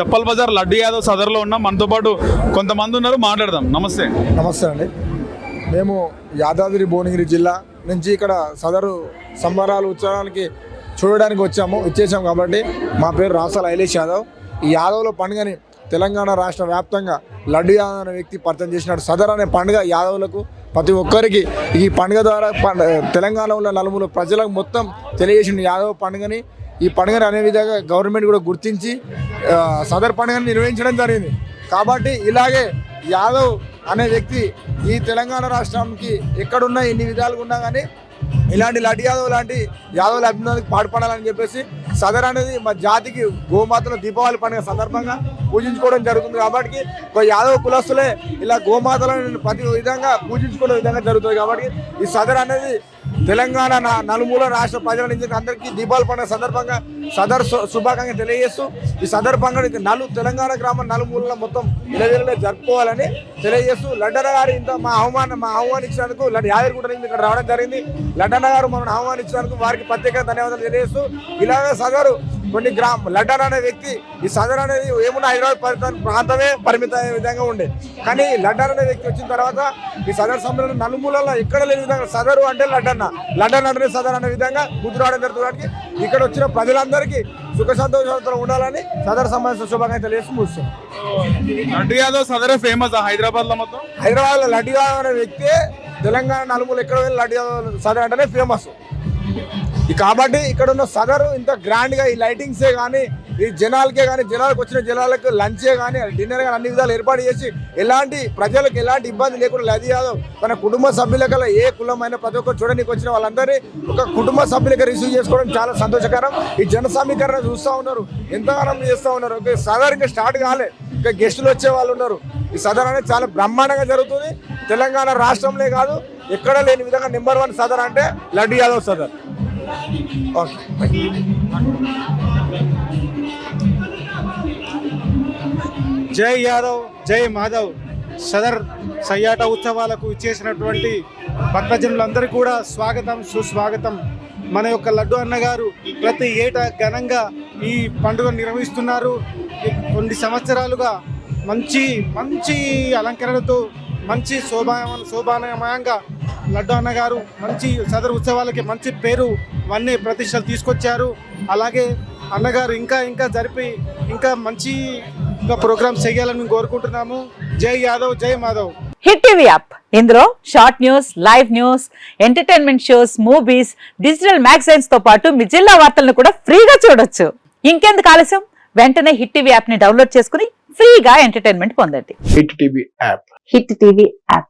చెప్పల్ బజార్ లడ్డు యాదవ్ సదర్లో ఉన్నాం మనతో పాటు కొంతమంది ఉన్నారు మాట్లాడదాం. నమస్తే. నమస్తే అండి. మేము యాదాద్రి భువనగిరి జిల్లా నుంచి ఇక్కడ సదరు సంబరాలు ఉత్సవానికి చూడడానికి వచ్చాము ఇచ్చేసాం కాబట్టి మా పేరు రాసాల ఐలేష్ యాదవ్. ఈ యాదవ్ల పండుగని తెలంగాణ రాష్ట్ర వ్యాప్తంగా లడ్డు యాదవ్ అనే వ్యక్తి పరిచయం చేసినాడు. సదర్ అనే పండుగ యాదవులకు ప్రతి ఒక్కరికి ఈ పండుగ ద్వారా తెలంగాణలో నలుమూలు ప్రజలకు మొత్తం తెలియజేసిన యాదవ్ పండుగని. ఈ పండుగను అనే విధంగా గవర్నమెంట్ కూడా గుర్తించి సదర్ పండుగను నిర్వహించడం జరిగింది. కాబట్టి ఇలాగే యాదవ్ అనే వ్యక్తి ఈ తెలంగాణ రాష్ట్రానికి ఎక్కడున్నా ఎన్ని విధాలుగా ఉన్నా కానీ ఇలాంటి లడ్డు యాదవ్ లాంటి యాదవుల అభినందనకు పాటుపడాలని చెప్పేసి సదర్ అనేది మా జాతికి గోమాతను దీపావళి పండుగ సందర్భంగా పూజించుకోవడం జరుగుతుంది కాబట్టి ఒక యాదవ కులస్తులే ఇలా గోమాతలను ప్రతి విధంగా పూజించుకునే విధంగా జరుగుతుంది కాబట్టి ఈ సదర్ అనేది తెలంగాణ నలుమూల రాష్ట్ర ప్రజల నుంచి అందరికీ దీపావళి పండుగ సందర్భంగా సదర్ శు- శుభాకాంక్షలు తెలియజేస్తూ ఈ సదర్ పండుగ నలు తెలంగాణ గ్రామం నలుమూలన మొత్తం ఇలవేలలో జరుపుకోవాలని తెలియజేస్తూ లడ్డన గారు ఇంత మా ఆహ్వానం మా ఆహ్వానించినందుకు లడ్డ నుంచి ఇక్కడ రావడం జరిగింది. లడ్డన గారు మమ్మల్ని ఆహ్వానించినందుకు వారికి ప్రత్యేక ధన్యవాదాలు తెలియజేస్తూ ఇలాగే సదరు కొన్ని గ్రామ లడ్డన్ అనే వ్యక్తి ఈ సదర్ అనేది ఏమున్నా హైదరాబాద్ పరిత- ప్రాంతమే పరిమిత విధంగా ఉండే. కానీ లడ్డన్ అనే వ్యక్తి వచ్చిన తర్వాత ఈ సదర్ సమ్మేళనం నలుమూలలో ఎక్కడ లేని విధంగా సదరు అంటే లడ్డన్న. లడ్డన్ అంటే సదర్ అనే విధంగా రావడం జరుగుతుంది ఇక్కడ వచ్చిన ప్రజలందరికీ సుఖ సంతోషాలతో ఉండాలని సదర్ సమావేశ శుభాకాంక్షలు తెలియజేస్తూ ముగిస్తున్నాం లడ్డు యాదవ్ సదరే ఫేమస్ హైదరాబాద్లో మొత్తం? హైదరాబాద్లో లడ్డు యాదవ్ అనే వ్యక్తి తెలంగాణ నలుమూల ఎక్కడ వెళ్ళి లడ్డు యాదవ్ సదర్ అంటేనే ఫేమస్. కాబట్టి ఇక్కడ ఉన్న సదరు ఇంత గ్రాండ్గా ఈ లైటింగ్సే కానీ ఈ జనాలకే కానీ జనాలకు వచ్చిన జనాలకు లంచే కానీ డిన్నర్ కానీ అన్ని విధాలు ఏర్పాటు చేసి ఎలాంటి ప్రజలకు ఎలాంటి ఇబ్బంది లేకుండా లది యాదవ్ తన కుటుంబ సభ్యులకల్లా ఏ కులమైన ప్రతి ఒక్కరు చూడడానికి వచ్చిన వాళ్ళందరినీ ఒక కుటుంబ సభ్యులకి రిసీవ్ చేసుకోవడం చాలా సంతోషకరం. ఈ జన సమీకరణ చూస్తూ ఉన్నారు ఎంతగానో చేస్తూ ఉన్నారు. సదర్ ఇంకా స్టార్ట్ కాలే ఇంకా గెస్టులు వచ్చే వాళ్ళు ఉన్నారు. ఈ సదర్ అనేది చాలా బ్రహ్మాండంగా జరుగుతుంది. తెలంగాణ రాష్ట్రంలో కాదు ఎక్కడ లేని విధంగా నెంబర్ వన్ సదర్ అంటే లడ్డు యాదవ్ సదర్. ఓకే. జై యాదవ్ జై మాధవ్. సదర్ సయ్యాట ఉత్సవాలకు ఇచ్చేసినటువంటి భక్తజనులందరికీ కూడా స్వాగతం సుస్వాగతం. మన యొక్క లడ్డు అన్నగారు ప్రతి ఏటా ఘనంగా ఈ పండుగ నిర్వహిస్తున్నారు. కొన్ని సంవత్సరాలుగా మంచి మంచి అలంకరణతో మంచి శోభా శోభానమయంగా లడ్డు అన్నగారు మంచి సదర్ ఉత్సవాలకి మంచి పేరు వన్నీ ప్రతిష్టలు తీసుకొచ్చారు. అలాగే అన్నగారు ఇంకా ఇంకా జరిపి ఇంకా మంచి ఇంకా ప్రోగ్రామ్స్ చేయాలని మేము కోరుకుంటున్నాము. జై యాదవ్ జై మాధవ్. Hit TV app. ఇందులో short news live news entertainment shows movies digital మ్యాగజైన్స్తో పాటు మీ జిల్లా వార్తలను కూడా ఫ్రీగా చూడొచ్చు. ఇంకెందుకు ఆలస్యం? వెంటనే హిట్ టీవీ యాప్ని డౌన్లోడ్ చేసుకుని ఫ్రీగా ఎంటర్టైన్మెంట్ పొందండి. Hit TV app. Hit TV app.